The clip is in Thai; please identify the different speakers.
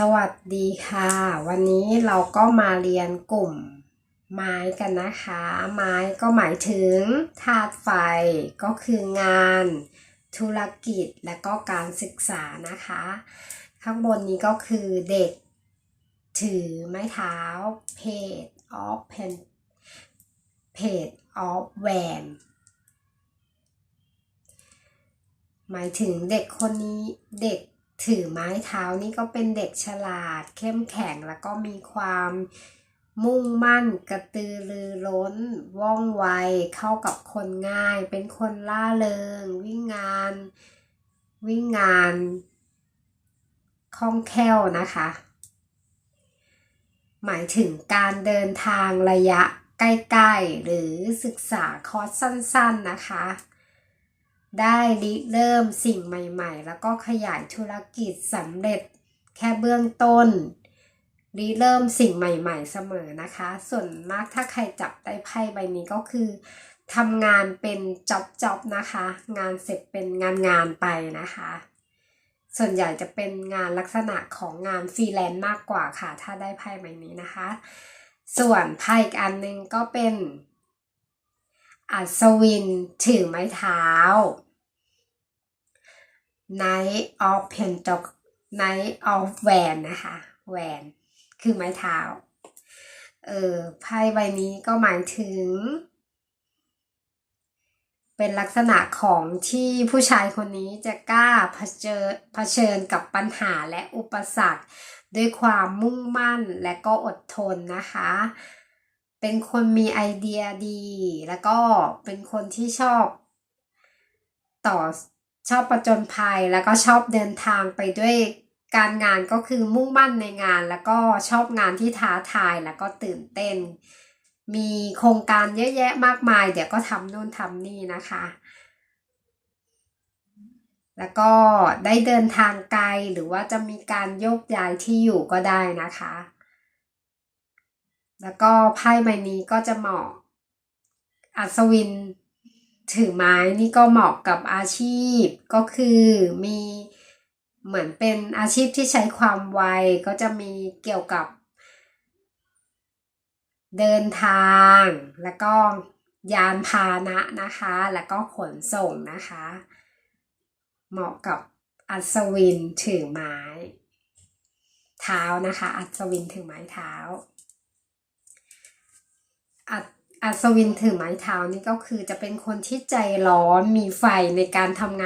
Speaker 1: สวัสดีค่ะ วันนี้เราก็มาเรียนกลุ่มไม้กันนะคะ ไม้ก็หมายถึงธาตุไฟก็คืองาน ธุรกิจและก็การศึกษานะคะ ข้างบนนี้ก็คือเด็ก ถือไม้เท้า page of pen page of van หมายถึงเด็กคนนี้เด็ก ถือไม้เท้านี่ก็เป็นเด็กฉลาด เข้มแข็งแล้วก็มีความมุ่งมั่นกระตือรือร้น ว่องไวเข้ากับคนง่าย เป็นคนล่าเริง วิ่งงาน วิ่งงานคล่องแคล่วนะคะ หมายถึงการเดินทางระยะใกล้ ๆ หรือศึกษาคอร์สสั้น ๆ นะคะ ได้ริเริ่มสิ่งใหม่ๆ แล้วก็ขยายธุรกิจสำเร็จแค่เบื้องต้นริเริ่มสิ่งใหม่ๆ เสมอนะคะ ส่วนมากถ้าใครจับได้ไพ่ใบนี้ก็คือทำงานเป็นจ็อบจ็อบนะคะ งานเสร็จเป็นงานงานๆไปนะคะ ส่วนใหญ่จะเป็นงานลักษณะของงานฟรีแลนซ์มากกว่าค่ะ ถ้าได้ไพ่ใบนี้นะคะ ส่วนไพ่อีกอันหนึงก็เป็นอัศวินถือไม้เท้า Knight of Pentacle Knight of Van นะคะแวนคือไม้เท้า เออไพ่ใบนี้ก็หมายถึง เป็นลักษณะของที่ผู้ชายคนนี้จะกล้าเผชิญเผชิญกับปัญหาและอุปสรรค ด้วยความมุ่งมั่นและก็อดทนนะคะ เป็นคนมีไอเดียดี แล้วก็เป็นคนที่ชอบต่อ ชอบประจนภัยแล้วก็ชอบเดินทางไปด้วยการงานก็คือมุ่งมั่นในงาน แล้วก็ชอบงานที่ท้าทายแล้วก็ตื่นเต้น มีโครงการเยอะแยะมากมาย เดี๋ยวก็ทำนู่นทำนี่นะคะ แล้วก็ได้เดินทางไกลหรือว่าจะมีการโยกย้ายที่อยู่ก็ได้นะคะ แล้วก็ไพ่ใบนี้ก็จะเหมาะอัศวิน ถือไม้นี่ก็เหมาะกับอาชีพก็คือมีเหมือนเป็นอาชีพที่ใช้ความไวก็จะมีเกี่ยวกับ เดินทางแล้วก็ยานพาหนะนะคะ แล้วก็ขนส่งนะคะ เหมาะกับอัศวินถือไม้ เท้านะคะ อัศวินถือไม้เท้า อัศ อัศวินถือไม้เท้านี่ก็คือจะเป็นคนที่ใจร้อนมีไฟในการทำงาน